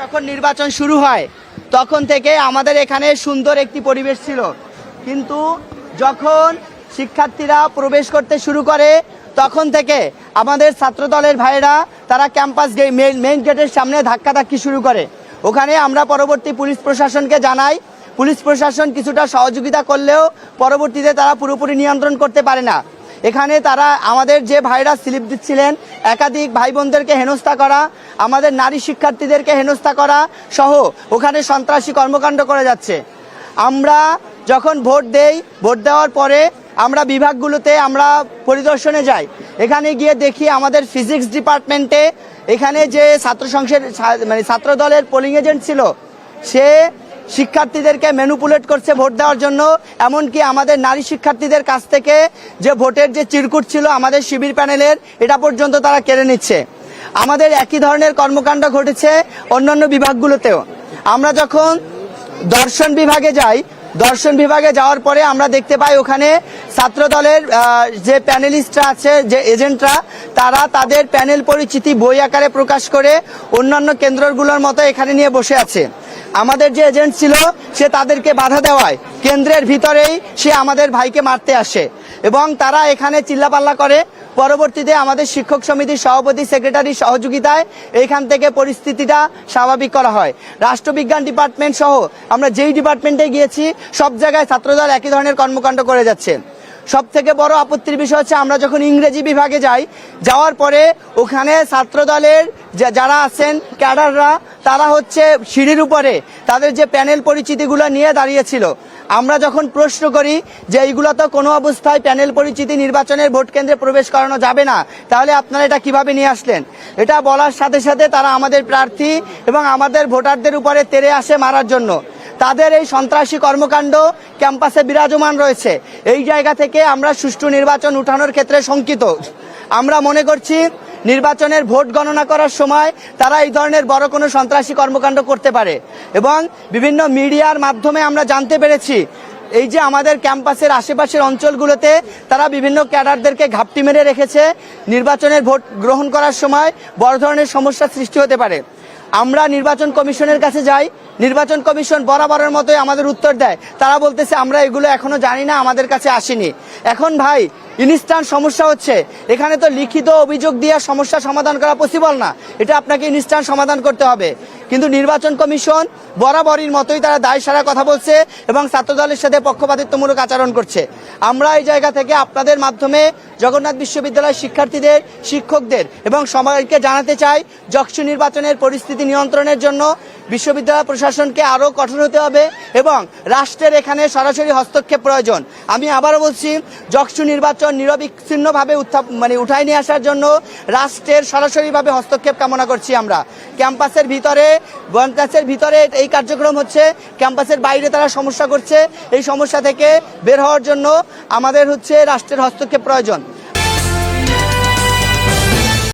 যখন নির্বাচন শুরু হয়, তখন থেকে আমাদের এখানে সুন্দর একটি পরিবেশ ছিল। কিন্তু যখন শিক্ষার্থীরা প্রবেশ করতে শুরু করে, তখন থেকে আমাদের ছাত্রদলের ভাইরা তারা ক্যাম্পাস মেইন গেটের সামনে ধাক্কাধাক্কি শুরু করে। ওখানে আমরা পরবর্তী পুলিশ প্রশাসনকে জানাই। পুলিশ প্রশাসন কিছুটা সহযোগিতা করলেও পরবর্তীতে তারা পুরোপুরি নিয়ন্ত্রণ করতে পারে না। এখানে তারা আমাদের যে ভাইরা স্লিপ দিচ্ছিলেন, একাধিক ভাই বোনদেরকে হেনস্থা করা, আমাদের নারী শিক্ষার্থীদেরকে হেনস্থা করা সহ ওখানে সন্ত্রাসী কর্মকাণ্ড করে যাচ্ছে। আমরা যখন ভোট দেই, ভোট দেওয়ার পরে আমরা বিভাগগুলোতে আমরা পরিদর্শনে যাই। এখানে গিয়ে দেখি আমাদের ফিজিক্স ডিপার্টমেন্টে এখানে যে ছাত্র সংসদ মানে ছাত্র দলের পোলিং এজেন্ট ছিল, সে শিক্ষার্থীদেরকে ম্যানুপুলেট করছে ভোট দেওয়ার জন্য, এমনকি আমাদের নারী শিক্ষার্থীদের কাছ থেকে যে ভোটের যে চিরকুট ছিল আমাদের শিবির প্যানেলের, এটা পর্যন্ত তারা কেড়ে নিচ্ছে। আমাদের একই ধরনের কর্মকাণ্ড ঘটেছে অন্যান্য বিভাগগুলোতেও। আমরা যখন দর্শন বিভাগে যাই, দর্শন বিভাগে যাওয়ার পরে আমরা দেখতে পাই ওখানে ছাত্র দলের যে প্যানেলিস্টরা আছে, যে এজেন্টরা, তারা তাদের প্যানেল পরিচিতি বই আকারে প্রকাশ করে অন্যান্য কেন্দ্রগুলোর মতো এখানে নিয়ে বসে আছে। আমাদের যে এজেন্ট ছিল, সে তাদেরকে বাধা দেওয়ায়। কেন্দ্রের ভিতরেই সে আমাদের ভাইকে মারতে আসে। এবং তারা এখানে চিল্লাপাল্লা করে। পরবর্তীতে আমাদের শিক্ষক সমিতির সভাপতি, সেক্রেটারি সহযোগিতায় এইখান থেকে পরিস্থিতিটা স্বাভাবিক করা হয়। রাষ্ট্রবিজ্ঞান ডিপার্টমেন্ট সহ আমরা যেই ডিপার্টমেন্টে গিয়েছি, সব জায়গায় ছাত্রদল একই ধরনের কর্মকাণ্ড করে যাচ্ছে। সব থেকে বড় আপত্তির বিষয় হচ্ছে আমরা যখন ইংরেজি বিভাগে যাই, যাওয়ার পরে ওখানে ছাত্র দলের যা- যারা আছেন, ক্যাডাররা, তারা হচ্ছে সিঁড়ির উপরে তাদের যে প্যানেল পরিচিতিগুলো নিয়ে দাঁড়িয়েছিল। আমরা যখন প্রশ্ন করি যে এইগুলো তো কোনো অবস্থায় প্যানেল পরিচিতি নির্বাচনের ভোট কেন্দ্রে প্রবেশ করানো যাবে না, তাহলে আপনারা এটা কীভাবে নিয়ে আসলেন? এটা বলার সাথে সাথে তারা আমাদের প্রার্থী এবং আমাদের ভোটারদের উপরে তেরে আসে মারার জন্য। তাদের এই সন্ত্রাসী কর্মকাণ্ড ক্যাম্পাসে বিরাজমান রয়েছে। এই জায়গা থেকে আমরা সুষ্ঠু নির্বাচন উঠানোর ক্ষেত্রে শঙ্কিত। আমরা মনে করছি নির্বাচনের ভোট গণনা করার সময় তারা এই ধরনের বড় কোনো সন্ত্রাসী কর্মকাণ্ড করতে পারে এবং বিভিন্ন মিডিয়ার মাধ্যমে আমরা জানতে পেরেছি, এই যে আমাদের ক্যাম্পাসের আশেপাশের অঞ্চলগুলোতে তারা বিভিন্ন ক্যাডারদেরকে ঘাপটি মেরে রেখেছে, নির্বাচনের ভোট গ্রহণ করার সময় বড় ধরনের সমস্যা সৃষ্টি হতে পারে। আমরা নির্বাচন কমিশনের কাছে যাই নির্বাচন কমিশন বরাবরের মতোই আমাদের উত্তর দেয়। তারা বলতেছে, আমরা এগুলো এখনও জানি না, আমাদের কাছে আসেনি। এখন ভাই ইনস্ট্যান্ট সমস্যা হচ্ছে। এখানে তো লিখিত অভিযোগ দিয়ে সমস্যা সমাধান করা পসিবল না। এটা আপনাকে ইনস্ট্যান্ট সমাধান করতে হবে। কিন্তু নির্বাচন কমিশন বরাবরের মতোই তারা দায় সারা কথা বলছে এবং ছাত্রদলের সাথে পক্ষপাতিত্বমূলক আচরণ করছে। আমরা এই জায়গা থেকে আপনাদের মাধ্যমে জগন্নাথ বিশ্ববিদ্যালয়ের শিক্ষার্থীদের, শিক্ষকদের এবং সবাইকে জানাতে চাই, যক্ষু নির্বাচনের পরিস্থিতি নিয়ন্ত্রণের জন্য বিশ্ববিদ্যালয় প্রশাসনকে আরও কঠোর হতে হবে এবং রাষ্ট্রের এখানে সরাসরি হস্তক্ষেপ প্রয়োজন। আমি আবারও বলছি যক্ষু নির্বাচন নিরবিচ্ছিন্নভাবে উত্থাপ মানে উঠাই নিয়ে আসার জন্য রাষ্ট্রের সরাসরিভাবে হস্তক্ষেপ কামনা করছি আমরা। ক্যাম্পাসের ভিতরে ক্যাম্পাসের ভিতরে এই কার্যক্রম হচ্ছে, ক্যাম্পাসের বাইরে তারা সমস্যা করছে। এই সমস্যা থেকে বের হওয়ার জন্য আমাদের হচ্ছে রাষ্ট্রের হস্তক্ষেপ প্রয়োজন।